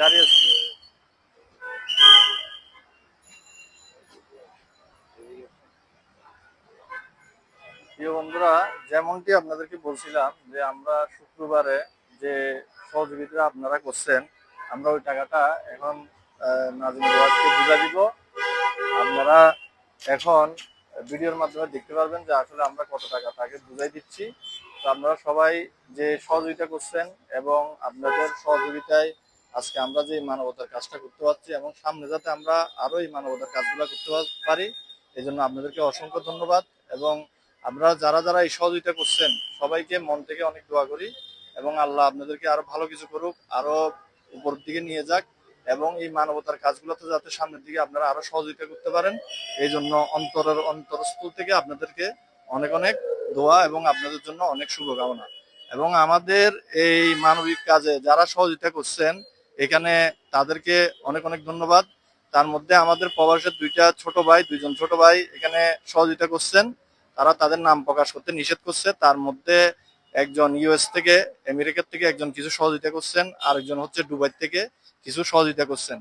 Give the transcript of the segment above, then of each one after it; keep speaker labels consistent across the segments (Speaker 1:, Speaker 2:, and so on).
Speaker 1: গাড়ি প্রিয় বন্ধুরা, যেমনটি আপনাদেরকে বলছিলাম যে আমরা শুক্রবারে যে সহযোগিতা আপনারা করছেন, আমরা ওই টাকাটা এখন নাজিম বুঝা দিব। আপনারা এখন ভিডিওর মাধ্যমে দেখতে পারবেন যে আসলে আমরা কত টাকা তাকে বুঝাই দিচ্ছি। তো আপনারা সবাই যে সহযোগিতা করছেন এবং আপনাদের সহযোগিতায় আজকে আমরা যে মানবতার কাজটা করতে পারছি এবং সামনে যাতে আমরা আরও এই মানবতার কাজগুলো করতে পারি এই জন্য আপনাদেরকে অসংখ্য ধন্যবাদ এবং আপনারা যারা যারা এই সহযোগিতা করছেন, সবাইকে মন থেকে অনেক দোয়া করি এবং আল্লাহ আপনাদেরকে আরও ভালো কিছু করুক, আরও উপরের দিকে নিয়ে যাক এবং এই মানবতার কাজগুলোতে যাতে সামনের দিকে আপনারা আরও সহযোগিতা করতে পারেন। এই জন্য অন্তরের অন্তরস্থল থেকে আপনাদেরকে অনেক অনেক দোয়া এবং আপনাদের জন্য অনেক শুভকামনা। এবং আমাদের এই মানবিক কাজে যারা সহযোগিতা করছেন এখানে তাদেরকে অনেক অনেক ধন্যবাদ। তার মধ্যে আমাদের প্রবাসের দুইটা ছোট ভাই, দুইজন ছোট ভাই এখানে সহযোগিতা করছেন। তারা তাদের নাম প্রকাশ করতে নিষেধ করছে। তার মধ্যে একজন ইউএস থেকে, আমেরিকার থেকে একজন কিছু সহযোগিতা করছেন, আরেকজন হচ্ছে দুবাই থেকে কিছু সহযোগিতা করছেন।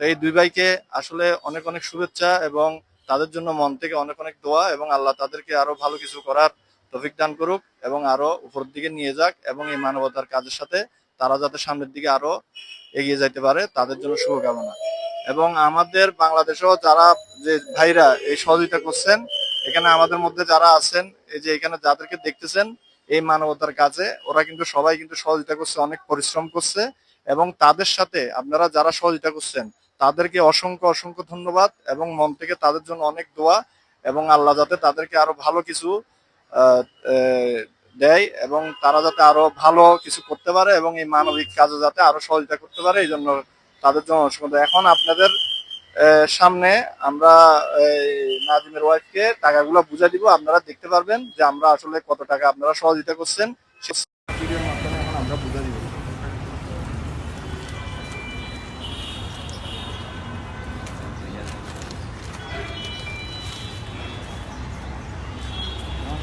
Speaker 1: তো এই দুই ভাইকে আসলে অনেক অনেক শুভেচ্ছা এবং তাদের জন্য মন থেকে অনেক অনেক দোয়া এবং আল্লাহ তাদেরকে আরও ভালো কিছু করার তফিক দান করুক এবং আরও উপরের দিকে নিয়ে যাক এবং এই মানবতার কাজের সাথে তারা যাতে সামনের দিকে আরও এগিয়ে যাইতে পারে, তাদের জন্য শুভকামনা। এবং আমাদের বাংলাদেশেও যারা যে ভাইরা এই সহযোগিতা করছেন, এখানে আমাদের মধ্যে যারা আছেন, এই যে এখানে যাদেরকে দেখতেছেন, এই মানবতার কাজে, ওরা কিন্তু সবাই কিন্তু সহযোগিতা করছে, অনেক পরিশ্রম করছে। এবং তাদের সাথে আপনারা যারা সহযোগিতা করছেন, তাদেরকে অসংখ্য অসংখ্য ধন্যবাদ এবং মন থেকে তাদের জন্য অনেক দোয়া। এবং আল্লাহ যাতে তাদেরকে আরও ভালো কিছু দেয় এবং তারা যাতে আরও ভালো কিছু করতে পারে এবং এই মানবিক কাজে যাতে আরও সহযোগিতা করতে পারে, এই জন্য তাদের জন্য এখন আপনাদের সামনে আমরা নাজিমের ওয়াইফকে টাকাগুলো বুঝে দিব। আপনারা দেখতে পারবেন যে আমরা আসলে কত টাকা আপনারা সহযোগিতা করছেন।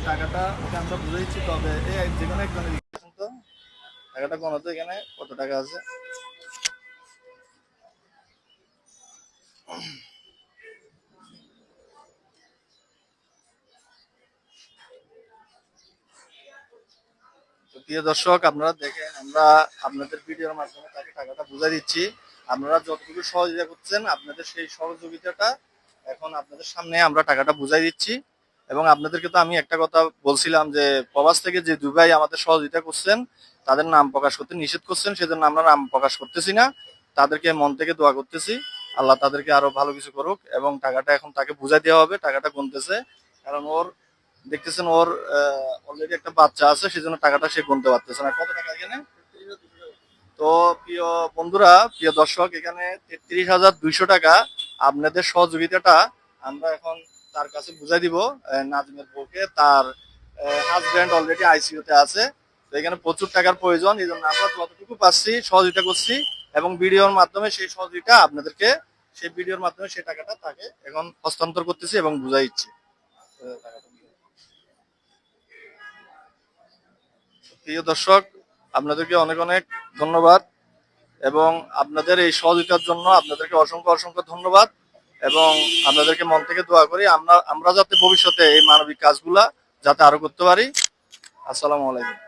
Speaker 1: টাকাটা ওকে আমরা বুঝাইছি, তবে এই যে কোনো একজনের টাকাটা কোনো এখানে কত টাকা আছে? প্রিয় দর্শক, আপনারা দেখেন, আমরা আপনাদের ভিডিওর মাধ্যমে তাকে টাকাটা বুঝাই দিচ্ছি। আপনারা যতটুকু সহযোগিতা করছেন, আপনাদের সেই সহযোগিতাটা এখন আপনাদের সামনে আমরা টাকাটা বুঝাই দিচ্ছি। এবং আপনাদেরকে তো আমি একটা কথা বলছিলাম যে, প্রবাস থেকে যে দুবাই আমাদের সহযোগিতা করছেন, তাদের নাম প্রকাশ করতে নিষেধ করছেন, সেজন্য আমরা নাম প্রকাশ করতেছি না। তাদেরকে মন থেকে দোয়া করতেছি। আল্লাহ তাদেরকে আরও ভালো কিছু করুক এবং টাকাটা এখন তাকে বুঝাই দেওয়া হবে, টাকাটা গুনতেছে। কারণ ওর, দেখতেছেন ওর অলরেডি একটা বাচ্চা আছে, সেজন্য টাকাটা সে গুনতে পারতেছে না। কত টাকা এখানে? তো প্রিয় বন্ধুরা, প্রিয় দর্শক, এখানে তেত্রিশ হাজার দুইশো টাকা। আপনাদের সহযোগিতাটা আমরা এখন তার কাছে বুঝাই দিব নাজমের বউকে। তার হাজব্যান্ড অলরেডি আইসিইউ তে আছে। এখানে প্রচুর টাকার প্রয়োজন, এই জন্য আমরা যতটুকু পাচ্ছি সহযোগিতা করছি এবং ভিডিওর মাধ্যমে সেই সহযোগিতা আপনাদেরকে, সেই ভিডিওর মাধ্যমে সেই টাকাটা তাকে এখন হস্তান্তর করতেছি এবং বুঝাইছি প্রিয় দর্শক, আপনাদেরকে অনেক অনেক ধন্যবাদ এবং আপনাদের এই সহযোগিতার জন্য আপনাদেরকে অসংখ্য অসংখ্য ধন্যবাদ। এবং আপনাদেরকে মন থেকে দোয়া করি, আমরা আমরা যাতে ভবিষ্যতে এই মানবিক কাজগুলা যাতে আরও করতে পারি। আসসালামু আলাইকুম।